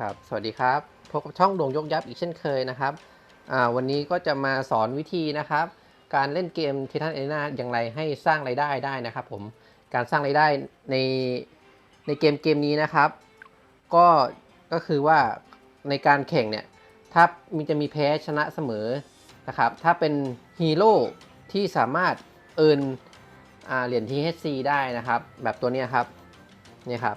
ครับ สวัสดีครับพบกับช่องด่งยกยับอีกเช่นเคยนะครับ วันนี้ก็จะมาสอนวิธีนะครับ การเล่นเกมทิทันเอนาอย่างไรให้สร้างไรายได้ได้นะครับผม การสร้างไรายได้ในในเกมเกมนี้นะครับ ก็ก็คือว่าในการแข่งเนี่ย ถ้ามีจะมีแพ้ชนะเสมอนะครับ ถ้าเป็นฮีโร่ที่สามารถเอินเหรียญ THC ได้นะครับ แบบตัวนี้ครับ นี่ครับ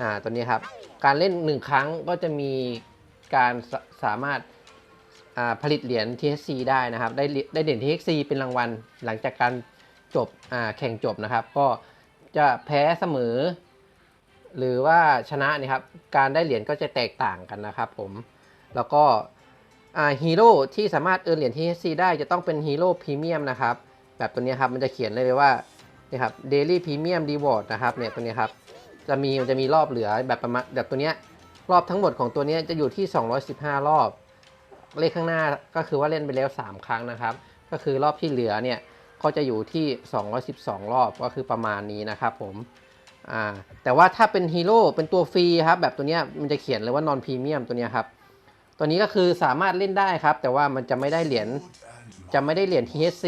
อ่า ตัวนี้ครับ การเล่น 1 ครั้งก็จะมีการสาสามารถาผลิตเหรียญ THC ได้นะครับ ได้เหรียญได้เหรียญ THC เป็นรางวัล หลังจากการจบแข่งจบนะครับ ก็จะแพ้เสมอ หรือว่าชนะนี่ครับ การได้เหรียญก็จะแตกต่างกันนะครับผม แล้วก็ฮีโร่ที่สามารถเอินเหรียญ THC ได้จะต้องเป็นฮีโร่พรีเมียมนะครับ แบบตัวนี้ครับ มันจะเขียนเลยว่านี่ครับ Daily Premium Reward นะครับเนี่ยตัวนี้ครับ จะมีมันจะมีรอบเหลือแบบประมาณแบบตัวเนี้ยรอบทั้งหมดของตัวเนี้ยจะอยู่ที่ 215 รอบ เลขข้างหน้าก็คือว่าเล่นไปแล้ว 3 ครั้งนะครับ ก็คือรอบที่เหลือเนี่ยก็จะอยู่ที่ 212 รอบก็คือประมาณนี้นะครับผมอ่าแต่ว่าถ้าเป็นฮีโร่เป็นตัวฟรีครับแบบตัวเนี้ยมันจะเขียนเลยว่านอนพรีเมียมตัวเนี้ยครับ ตัวนี้ก็คือสามารถเล่นได้ครับ แต่ว่ามันจะไม่ได้เหรียญจะไม่ได้เหรียญ THC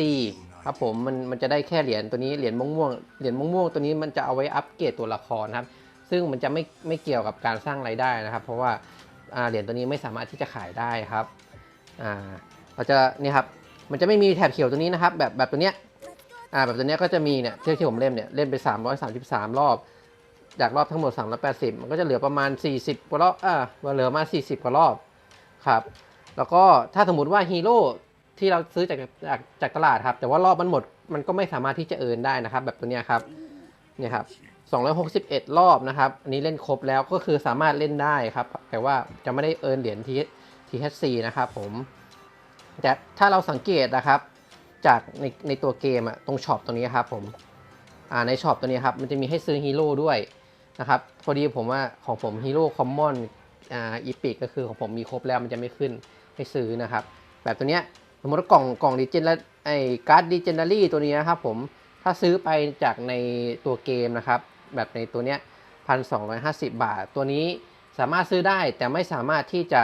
ครับผมมันมันจะได้แค่เหรียญตัวนี้เหรียญม่วงๆเหรียญม่วงๆตัวนี้มันจะเอาไว้อัปเกรดตัวละครครับ ซึ่งมันจะไม่ไม่เกี่ยวกับการสร้างไรายได้นะครับ เพราะว่าเหรียญตัวนี้ไม่สามารถที่จะขายได้ครับเราจะนี่ครับมันจะไม่มีแถบเขียวตัวนี้นะครับ แบบแบบตัวเนี้ยอ่าแบบตัวเนี้ยก็จะมีเนี่ยที่ที่ผมเล่นเนี่ยเล่นไป 333 รอบจากรอบทั้งหมด 380 มันก็จะเหลือประมาณ 40 กว่ารอบ อ่าเหลือมา 40 กว่ารอบ ครับ แล้วก็ถ้าสมมติว่าฮีโร่ ที่เราซื้อจากจากจากตลาดครับ แต่ว่ารอบมันหมดมันก็ไม่สามารถที่จะเอินได้นะครับ แบบตัวเนี้ยครับเนี่ยครับ261 รอบนะครับ อันนี้เล่นครบแล้วก็คือสามารถเล่นได้ครับ แต่ว่าจะไม่ได้เอินเหรียญ T- THC นะครับผม แต่ถ้าเราสังเกตนะครับ จากในในตัวเกมอะตรงช็อปตัวนี้ครับผมอ่าในช็อปตัวนี้ครับมันจะมีให้ซื้อฮีโร่ด้วยนะครับ พอดีผมว่าของผมฮีโร่คอมมอนอ่าอีพิกก็คือของผมมีครบแล้วมันจะไม่ขึ้นให้ซื้อนะครับ แบบตัวเนี้ย สมมติว่ากล่องกล่องดิเจนและไอการ์ดดิเจนดารี่ตัวนี้นะครับผมถ้าซื้อไปจากในตัวเกมนะครับ แบบในตัวเนี้ยพันสองบาท ตัวนี้สามารถซื้อได้แต่ไม่สามารถที่จะ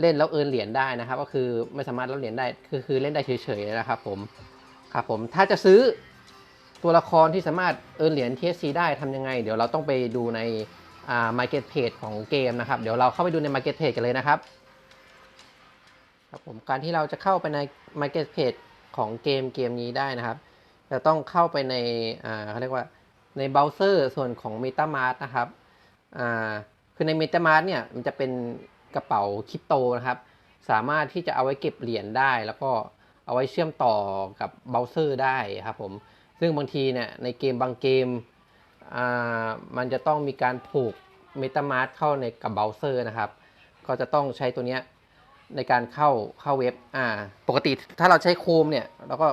เล่นแล้วเอินเหรียญได้นะครับ ก็คือไม่สามารถรับเหรียญได้คือคือเล่นได้เฉยๆนะครับผมครับผมถ้าจะซื้อตัวละครที่สามารถเอินเหรียญ TSC ได้ทำยังไง เดี๋ยวเราต้องไปดูในอ่า Market Page ของเกมนะครับ เดี๋ยวเราเข้าไปดูใน Market Page กันเลยนะครับ ครับผมการที่เราจะเข้าไปใน Market Page ของเกมเกมนี้ได้นะครับจะต้องเข้าไปในอ่าเขาเรียกว่าในเบราว์เซอร์ส่วนของ MetaMask นะครับอ่าคือใน MetaMask เนี่ยมันจะเป็นกระเป๋าคริปโตนะครับ สามารถที่จะเอาไว้เก็บเหรียญได้ แล้วก็เอาไว้เชื่อมต่อกับเบราว์เซอร์ได้ครับผมซึ่งบางทีเนี่ยในเกมบางเกมอ่ามันจะต้องมีการผูก MetaMask เข้าในกับเบราว์เซอร์นะครับ ก็จะต้องใช้ตัวเนี้ย ในการเข้าเข้าเว็บอ่าปกติถ้าเราใช้โคมเนี่ยเราก็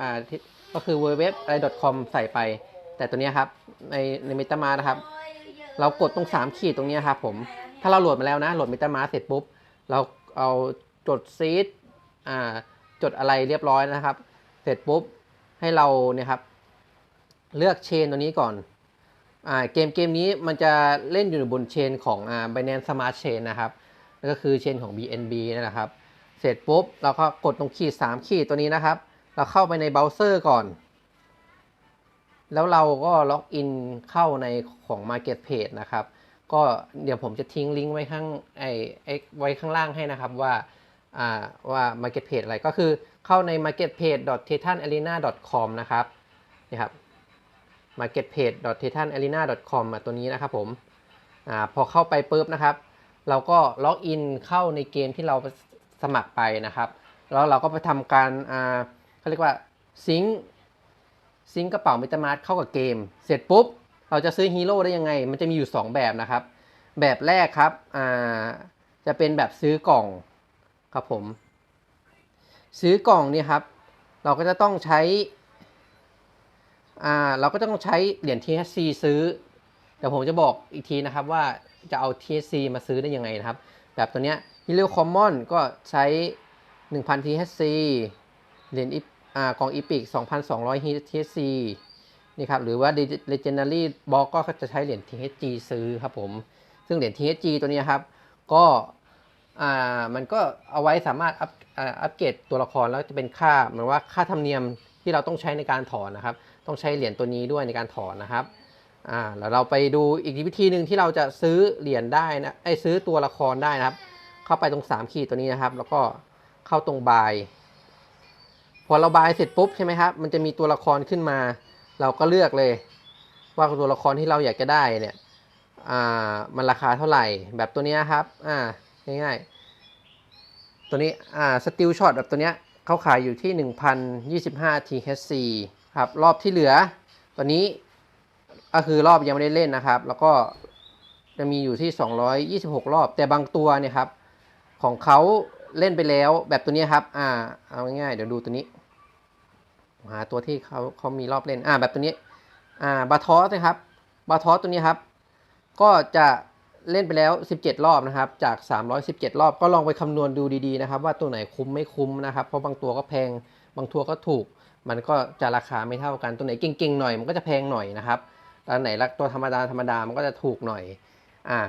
อ่าที่ก็คือ www อะไร .com ใส่ไป แต่ตัวนี้ครับในใน MetaMask นะครับ เรากดตรง 3 ขีดตรงนี้ครับผมถ้าเราโหลดมาแล้วนะโหลด MetaMask เสร็จปุ๊บ เราเอาจดซีดอ่าจดอะไรเรียบร้อยนะครับ เสร็จปุ๊บให้เราเนี่ยครับเลือกเชนตัวนี้ก่อนอ่าเกมเกมนี้มันจะเล่นอยู่บนเชนของอ่า Binance Smart Chain นะครับ ก็คือเชนของ BNB นั่นแหละครับ เสร็จปุ๊บเราก็กดตรงขีด 3 ขีดตัวนี้นะครับ เราเข้าไปในเบราว์เซอร์ก่อน แล้วเราก็ล็อกอินเข้าในของ Market Page นะครับ ก็เดี๋ยวผมจะทิ้งลิงก์ไว้ข้างไอ้ไว้ข้างล่างให้นะครับว่าอ่าว่า Market Page อะไรก็คือเข้าใน marketpage.titanarena.com นะครับนี่ครับ marketpage.titanarena.com อะตัวนี้นะครับผมอ่าพอเข้าไปปุ๊บนะครับ เราก็ล็อกอินเข้าในเกมที่เราสมัครไปนะครับ แล้วเราก็ไปทำการอ่าเขาเรียกว่าซิงซิงกระเป๋าเมตามาร์เข้ากับเกม เสร็จปุ๊บ เราจะซื้อฮีโร่ได้ยังไง มันจะมีอยู่ 2 แบบนะครับ แบบแรกครับอ่าจะเป็นแบบซื้อกล่องครับผม ซื้อกล่องนี่ครับ เราก็จะต้องใช้อ่าเราก็ต้องใช้เหรียญ THC ซื้อ เดี๋ยวผมจะบอกอีกทีนะครับว่าจะเอา THC มาซื้อได้ยังไงนะครับ แบบตัวเนี้ย Hero Common ก็ใช้ 1,000 THC เหรียญ Ep- อ่ากล่อง Epic 2,200 THC นี่ครับหรือว่า Legendary Box ก็จะใช้เหรียญ THG ซื้อครับผม ซึ่งเหรียญ THG ตัวนี้ครับ ก็อ่ามันก็เอาไว้สามารถอัพอ่าอัปเกรดตัวละครแล้วจะเป็นค่าเหมือนว่าค่าธรรมเนียมที่เราต้องใช้ในการถอนนะครับ ต้องใช้เหรียญตัวนี้ด้วยในการถอนนะครับ อ่าแล้วเราไปดูอีกวิธีหนึ่งที่เราจะซื้อเหรียญได้นะไอซื้อตัวละครได้นะครับ เข้าไปตรง 3 ขีดตัวนี้นะครับ แล้วก็เข้าตรงบายพอเราบายเสร็จปุ๊บใช่ไหมครับ มันจะมีตัวละครขึ้นมา เราก็เลือกเลย ว่าตัวละครที่เราอยากจะได้เนี่ยอ่ามันราคาเท่าไหร่แบบตัวนี้ครับอ่าง่ายๆ ตัวนี้อ่าสติลช็อตแบบตัวเนี้ยเขาขายอยู่ที่ 1,025 THC ครับรอบที่เหลือตัวนี้ ก็คือรอบยังไม่ได้เล่นนะครับ แล้วก็จะมีอยู่ที่ 226 รอบ แต่บางตัวเนี่ยครับ ของเขาเล่นไปแล้วแบบตัวนี้ครับ อ่า เอาง่ายๆ เดี๋ยวดูตัวนี้ หาตัวที่เขาเขามีรอบเล่น อ่า แบบตัวนี้ อ่า บาทอสนะครับ บาทอสตัวนี้ครับ ก็จะเล่นไปแล้ว 17 รอบนะครับ จาก 317 รอบ ก็ลองไปคำนวณดูดีๆนะครับ ว่าตัวไหนคุ้มไม่คุ้มนะครับ เพราะบางตัวก็แพง บางตัวก็ถูก มันก็จะราคาไม่เท่ากัน ตัวไหนเก่งๆหน่อย มันก็จะแพงหน่อยนะครับ ตัวไหนละตัวธรรมดาธรรมดามันก็จะถูกหน่อย อ่า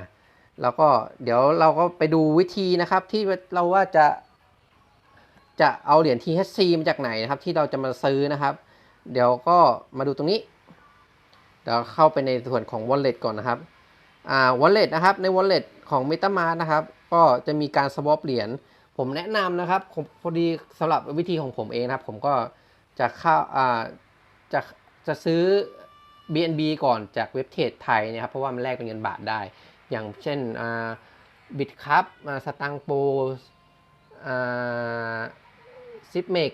แล้วก็เดี๋ยวเราก็ไปดูวิธีนะครับที่เราว่าจะ จะเอาเหรียญ THC มาจากไหนนะครับ ที่เราจะมาซื้อนะครับ เดี๋ยวก็มาดูตรงนี้ เดี๋ยวเข้าไปในส่วนของ wallet ก่อนนะครับ อ่า wallet นะครับ ใน wallet ของ MetaMask นะครับ ก็จะมีการ swap เหรียญ ผมแนะนำนะครับผมพอดีสำหรับวิธีของผมเองนะครับ ผมก็จะเข้า อ่า จะจะซื้อ BNB ก่อนจากเว็บเทรดไทยนะครับเพราะว่ามันแลกเป็นเงินบาทได้ อย่างเช่นบิตคัพสตังโปซิปเมก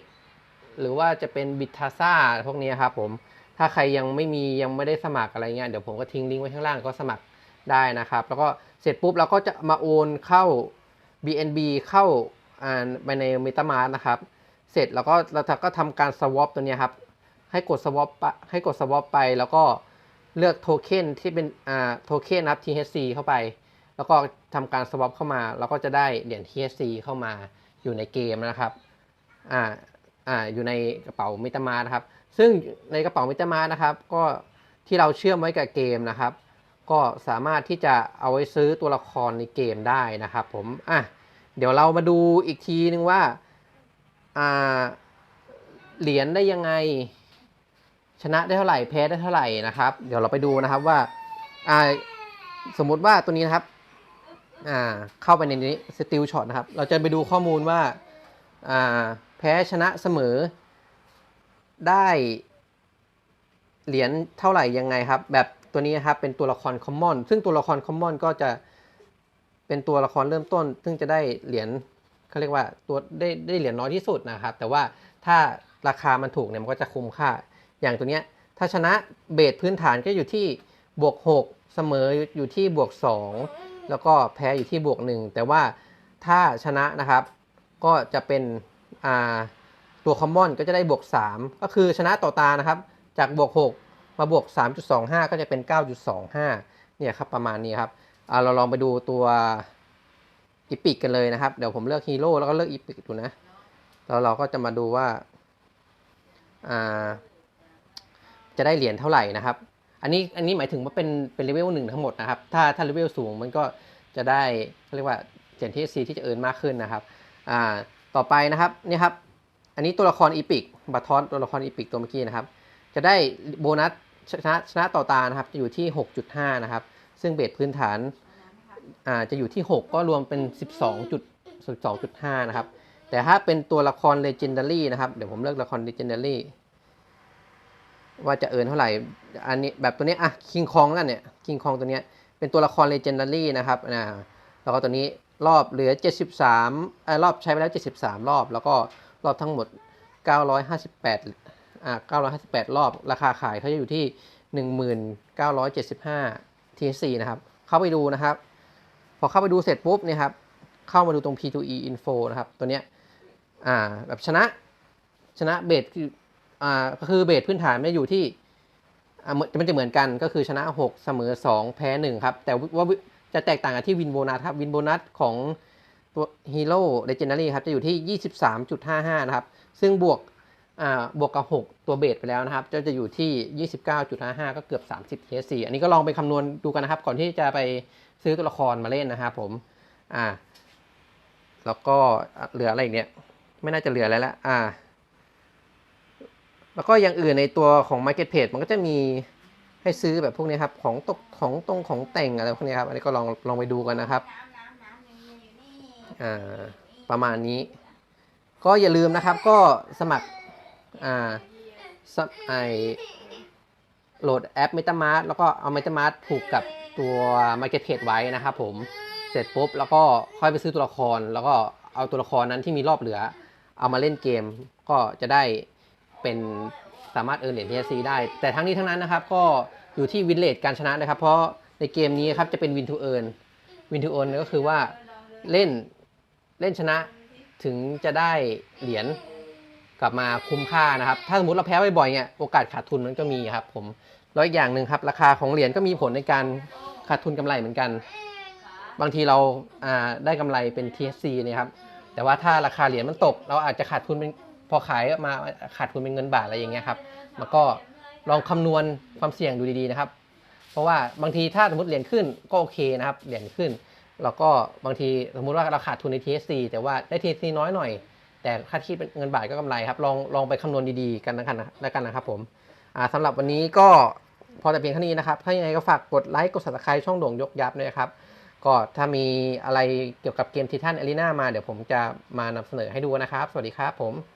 หรือว่าจะเป็นบิตทาซ่าพวกนี้ครับผมถ้าใครยังไม่มียังไม่ได้สมัครอะไรเงี้ยเดี๋ยวผมก็ทิ้งลิงก์ไว้ข้างล่างก็สมัครได้นะครับ แล้วก็เสร็จปุ๊บเราก็จะมาโอนเข้า BNB เข้าไปใน MetaMask นะครับ เสร็จแล้วก็เราก็ทำการ swap ตัวนี้ครับ ให้กด swap ให้กด swap ไป แล้วก็เลือกโทเค็นที่เป็นอ่าโทเค็นนับ THC เข้าไป แล้วก็ทำการ swap เข้ามา แล้วก็จะได้เหรียญ THC เข้ามาอยู่ในเกมนะครับอ่าอ่าอยู่ในกระเป๋า MetaMask นะครับ ซึ่งในกระเป๋า MetaMask นะครับ ก็ที่เราเชื่อมไว้กับเกมนะครับ ก็สามารถที่จะเอาไว้ซื้อตัวละครในเกมได้นะครับผมอะเดี๋ยวเรามาดูอีกทีนึงว่าอ่าเหรียญได้ยังไง ชนะได้เท่าไหร่แพ้ได้เท่าไหร่นะครับ เดี๋ยวเราไปดูนะครับว่าสมมุติว่าตัวนี้นะครับเข้าไปในนี้สติลช็อตนะครับ เราจะไปดูข้อมูลว่าอ่าแพ้ชนะเสมอ ได้เหรียญเท่าไหร่ยังไงครับ แบบตัวนี้ครับเป็นตัวละครคอมมอนซึ่งตัวละครคอมมอนก็จะเป็นตัวละครเริ่มต้น ซึ่งจะได้เหรียญเขาเรียกว่าตัวได้ได้เหรียญน้อยที่สุดนะครับ แต่ว่าถ้าราคามันถูกเนี่ยมันก็จะคุ้มค่า อย่างตัวเนี้ยถ้าชนะเบสพื้นฐานก็อยู่ที่บวก 6 เสมออยู่ที่บวก 2 แล้วก็แพ้อยู่ที่บวก 1 แต่ว่าถ้าชนะนะครับ ก็จะเป็นตัวคอมมอนก็จะได้บวก 3 ก็คือชนะต่อตานะครับ จากบวก 6 มาบวก 3.25 ก็จะเป็น 9.25 เนี่ยครับประมาณนี้ครับเราลองไปดูตัวอีพิกกันเลยนะครับ เดี๋ยวผมเลือกฮีโร่แล้วก็เลือกอีพิกดูนะแล้วเราก็จะมาดูว่าอ่า จะได้เหรียญเท่าไหร่นะครับ อันนี้อันนี้หมายถึงว่าเป็นเป็นเลเวลหนึ่งทั้งหมดนะครับ ถ้าถ้าเลเวลสูงมันก็จะได้เขาเรียกว่าเหรียญที่ซีที่จะเอินมากขึ้นนะครับอ่าต่อไปนะครับนี่ครับอันนี้ตัวละครอีพิกบัตทอนตัวละครอีพิกตัวเมื่อกี้นะครับ จะได้โบนัสชนะชนะต่อตานะครับจะอยู่ที่ 6.5 นะครับ ซึ่งเบสพื้นฐานอ่าจะอยู่ที่ 6 ก็รวมเป็น 12จุด12.5 นะครับ แต่ถ้าเป็นตัวละคร Legendary นะครับ เดี๋ยวผมเลือกละคร Legendary ว่าจะเอินเท่าไหร่ อันนี้แบบตัวนี้อะคิงคองนั่นเนี่ยคิงคองตัวเนี้ยเป็นตัวละคร Legendary นะครับอ่าแล้วก็ตัวนี้รอบเหลือ 73อ่ารอบใช้ไปแล้ว 73 รอบ แล้วก็รอบทั้งหมด 958อ่า958 รอบ ราคาขายเขาจะอยู่ที่ 1975 TC นะครับ เข้าไปดูนะครับ พอเข้าไปดูเสร็จปุ๊บเนี่ยครับ เข้ามาดูตรง P2E info นะครับ ตัวเนี้ยอ่าแบบชนะชนะเบสคือ อ่าคือเบสพื้นฐานไม่อยู่ที่อ่ามันจะเหมือนกันก็คือชนะ 6 เสมอ 2 แพ้ 1 ครับ แต่ว่าจะแตกต่างกับที่วินโบนัสครับวินโบนัสของตัวฮีโร่เลเจนดารี่ครับจะอยู่ที่ 23.55 นะครับ ซึ่งบวกบวกกับ 6 ตัวเบสไปแล้วนะครับ จะจะอยู่ที่ 29.55 ก็เกือบ 30 TSC อันนี้ก็ลองไปคำนวณดูกันนะครับ ก่อนที่จะไปซื้อตัวละครมาเล่นนะครับผมอ่าแล้วก็เหลืออะไรอีกเนี่ย ไม่น่าจะเหลืออะไรแล้วอ่า แล้วก็อย่างอื่นในตัวของ Market Page มันก็จะมีให้ซื้อแบบพวกนี้ครับ ของตกของตรงของแต่งอะไรพวกนี้ครับ อันนี้ก็ลองลองไปดูกันนะครับอ่าประมาณนี้ ก็อย่าลืมนะครับก็สมัครอ่าสมไอโหลดแอป MetaMask แล้วก็เอา MetaMask ผูกกับตัว Market Page ไว้นะครับผมเสร็จปุ๊บแล้วก็ค่อยไปซื้อตัวละคร แล้วก็เอาตัวละครนั้นที่มีรอบเหลือ เอามาเล่นเกมก็จะได้ เป็นสามารถเอ r นเหรียญ TSC ได้ แต่ทั้งนี้ทั้งนั้นนะครับ ก็อยู่ที่วินเลทการชนะนะครับ เพราะในเกมนี้ครับจะเป็น Win to Earn Win to Earn ก็คือว่าเล่นเล่นชนะถึงจะได้เหรียญกลับมาคุ้มค่านะครับ ถ้าสมมติเราแพ้บ่อยๆเนี่ยโอกาสขาดทุนมันก็มีครับผมแล้วอีกอย่างหนึ่งครับ ราคาของเหรียญก็มีผลในการขาดทุนกำไรเหมือนกัน บางทีเราได้กำไรเป็น TSC เนี่ยครับแต่ว่าถ้าราคาเหรียญมันตก เราอาจจะขาดทุนเป็น อขายมาขาดทุนเป็นเงินบาทอะไรอย่างเงี้ยครับแล้วก็ลองคำนวณความเสี่ยงดูดีๆนะครับ เพราะว่าบางทีถ้าสมมติเหรียญขึ้นก็โอเคนะครับเหรียญขึ้น แล้วก็บางทีสมมุติว่าเราขาดทุนใน TSC แต่ว่าได้ TSC น้อยหน่อย แต่ค่าคิดเป็นเงินบาทก็กำไรครับลองลองไปคำนวณดีๆกันแล้วกันนะแล้วกันนะครับผมอ่าสำหรับวันนี้ก็พอแต่เพียงเท่านี้นะครับ ถ้ายังไงก็ฝากกดไลค์กด subscribe ช่องโด่งยกยับด้วยนะครับ ก็ถ้ามีอะไรเกี่ยวกับเกมทิทันอารีนามาเดี๋ยวผมจะมานำเสนอให้ดูนะครับ สวัสดีครับผม